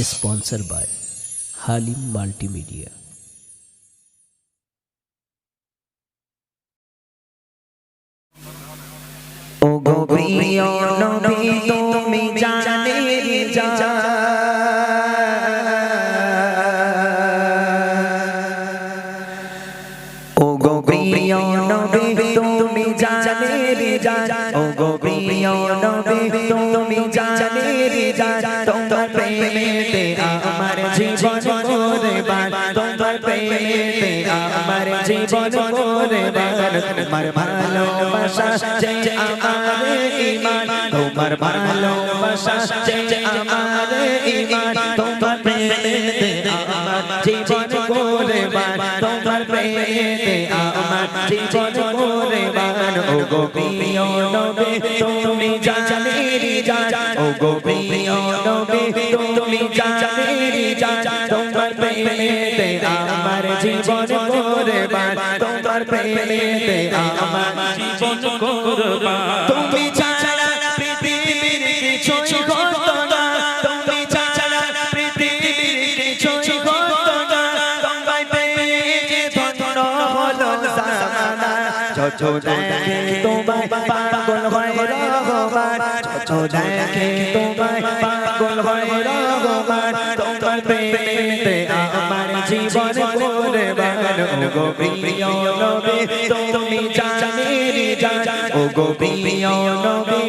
Sponsor by Halim multimedia জীবন কোরবান তোমার ভালোবাসা যে আমার ঈমান তোমার ভালোবাসা যে আমার ঈমান তোমার প্রেমেতে আমার জীবন কোরবান তোমার প্রেমেতে আমার জীবন কোরবান ও গো প্রিয় নবী তুমি জানে যা ও গো প্রেমেতে আমার জীবন কোরবান তুমি ছাড়া পৃথিবীর কিছু হতো দেখে তোমায় পাগল হয় রহমান। যত প্রেমেতে আমার জীবন কোরবান ও গো প্রিয় নবী, তুমি জানে। যা ও গো প্রিয় নবী,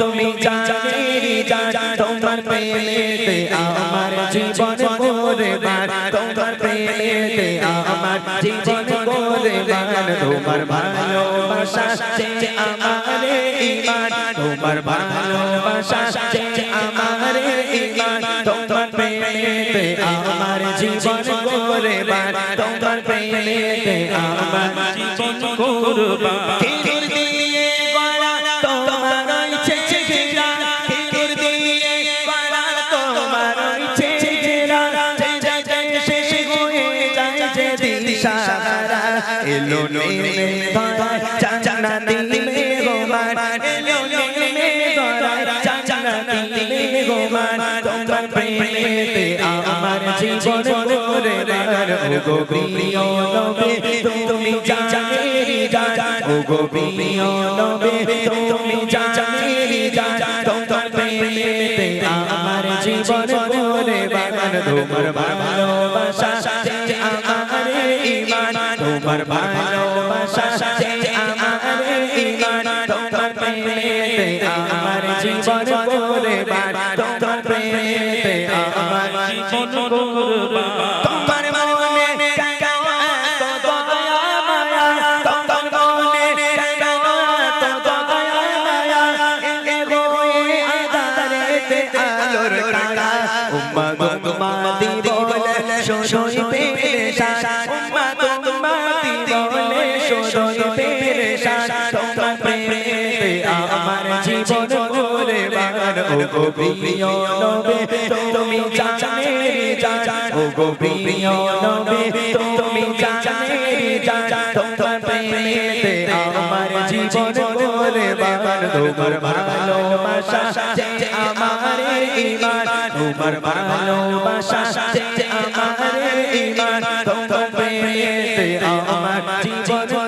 তুমি জানে। যা তোমার প্রেমেতে আমার জীবন কোরবান তোমার প্রেমেতে আমার জীবন কোরবান তোমার ভালোবাসা আমার ঈমান তোমার ভালোবাসা এলো নেমে ধরা জান্নাতি মেহমান এলো নেমে ধরা জান্নাতি মেহমান তোমার প্রেমেতে আমার জীবন কোরবান ও গো প্রিয় নবী তুমি জানে যা ও গো প্রিয় নবী তুমি জানে যা তোমার প্রেমেতে আমার জীবন কোরবান তোমার ভালোবাসা আমার তোমার ভালোবাসা আমার ঈমান তোমার প্রেমেতে আমার জীবন কোরবান তোমার প্রেমেতে আমার জীবন কোরবান তোমার ও প্রিয় নবী, তুমি জানে যা ও গো প্রিয় নবী, তুমি জানে যা তোমার প্রেমেতে আমার জীবন কোরবান তোমার ভালোবাসা, যে আমার ঈমান তোমার ভালোবাসা, যে আমার ঈমান তোমার প্রেমেতে আমার জীবন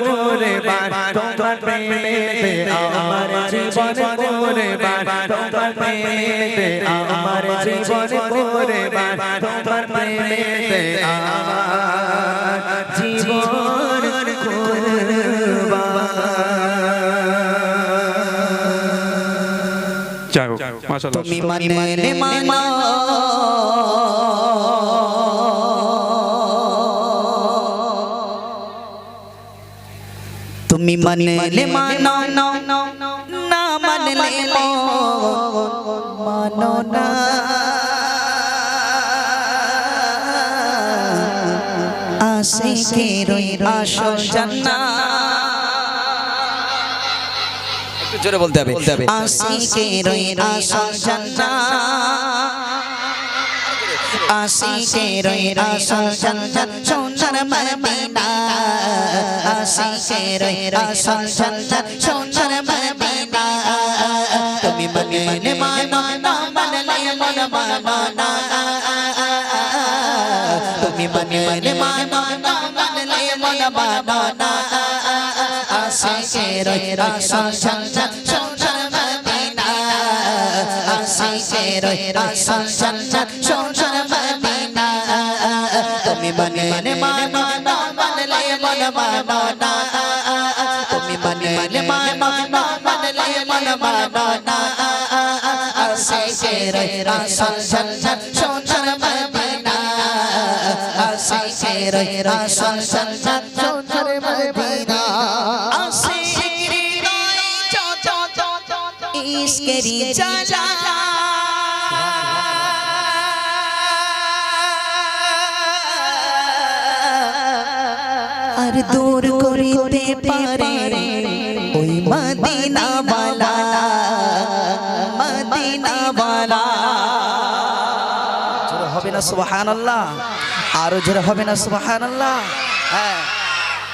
কোরবান তোমার প্রেমেতে আমার জীবন কোরবান তোমার প্রেমেতে আমার জীবন কোরবান তোমার প্রেমেতে আমার জীবন তুমি মানে মানো তুমি মানলে মানো না মানলে মানো না। আশিকের আসল জান্নাত। জোরে বলতে হবে। আসি কে আশিকের আসল জান্নাত। আশিকের আসল জান্নাত। সোনার মদিনা আশিকের আসল জান্নাত সোনার মদিনা তুমি মনে মানো না মানলে মন মানো না মনে মানো না মানলে মন মানো না আশিকের আসল সন্ধান সোনার মদিনা আশিকের আসল সন্ধান সোনার মানো না আশিকের আসল সন্ধান সোনার মদিনা আশিকের আসল সন্ধান সোনার মদিনা আশিকের ইশকেরি চালা আর দূর করিতে পারে ওই মদিনা বালা। না সুবাহান আল্লাহ আরও জোরে হবে না সুবাহান আল্লাহ হ্যাঁ।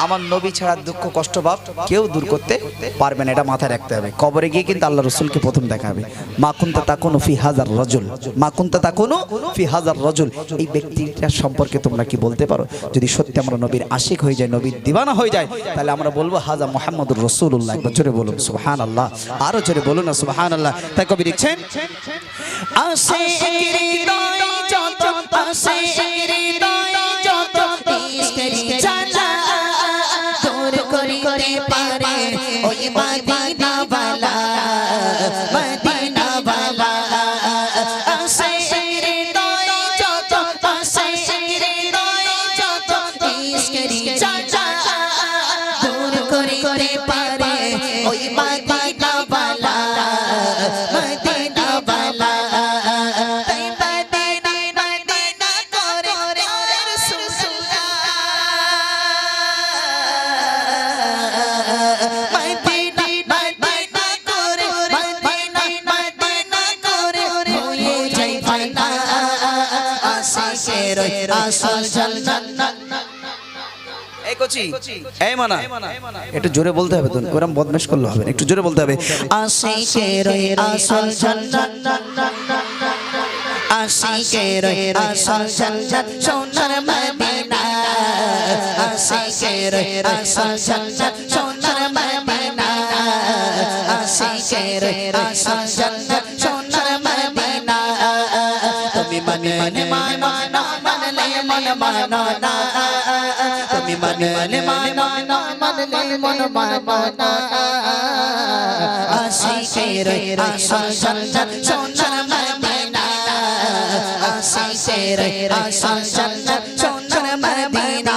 আমার নবী ছাড়া দুঃখ, কষ্ট, ভাব কেউ দূর করতে পারবে না। এটা মাথায় রাখতে হবে। কবরে গিয়ে কিন্তু আল্লাহ রসুলকে প্রথম দেখা হবে মা কুন্তা তাকুনু ফি হাজার রজুল। মা কুন্তা তাকুনু ফি হাজার রজুল। এই ব্যক্তিটার সম্পর্কে তোমরা কি বলতে পারো? যদি সত্যি আমরা নবীর আশিক হয়ে যায় নবীর দিবানা হয়ে যায় তাহলে আমরা বলব হাজা মোহাম্মদুর রসুল্লাহ একবার জোরে বলুন সুবহান আল্লাহ আরও জোরে বলুন না সুবহান আল্লাহ তাই কবি আশিকের হৃদয় যত হৃদয় যত এই মানা। একটু জোরে বলতে হবে তো ওরকম বদমেশ করলে হবে একটু জোরে বলতে হবে। আশিকের আসল আশিকের আসল জান্নাত সোনার মদিনা। আশিকের আসল জান্নাত সোনার মদিনা। আশিকের আসল জান্নাত সোনার মদিনা। তুমি মনে মনে মানো না মানলে মন মানো না তুমি মনে মনে মানো না মানলে মন মানো না আশিকের আসল জান্নাত সোনার মদিনা আশিকের আসল জান্নাত সোনার মদিনা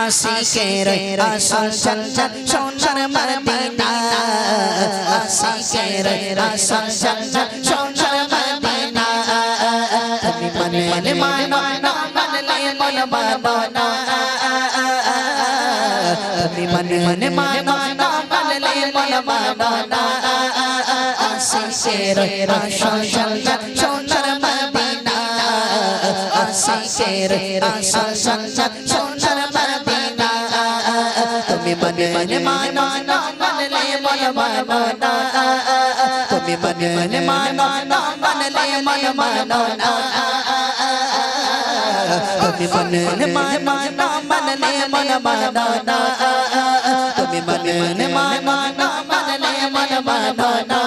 আশিকের আসল জান্নাত সোনার মদিনা। আশিকের আসল জান্নাত সোনার মদিনা। তুমি মনে মনে মানো না মানলে মন মানো না। তুমি মনে মনে মানো না মানলে মন মানো না। আশিকের আসল জান্নাত সোনার মদিনা। আশিকের আসল জান্নাত সোনার তুমি মনে মনে মানো না মানলে মন মানো না তুমি মনে মনে মানো না মানলে মন মানো না তুমি মনে মনে মানো না মানলে মন মানো না তুমি মনে মনে মানো না মানলে মন মানো না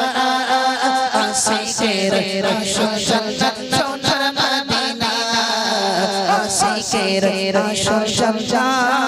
আসি কে রে রাশো সন্তান সোনার মদিনা আসি কে রে রাশো সন্তান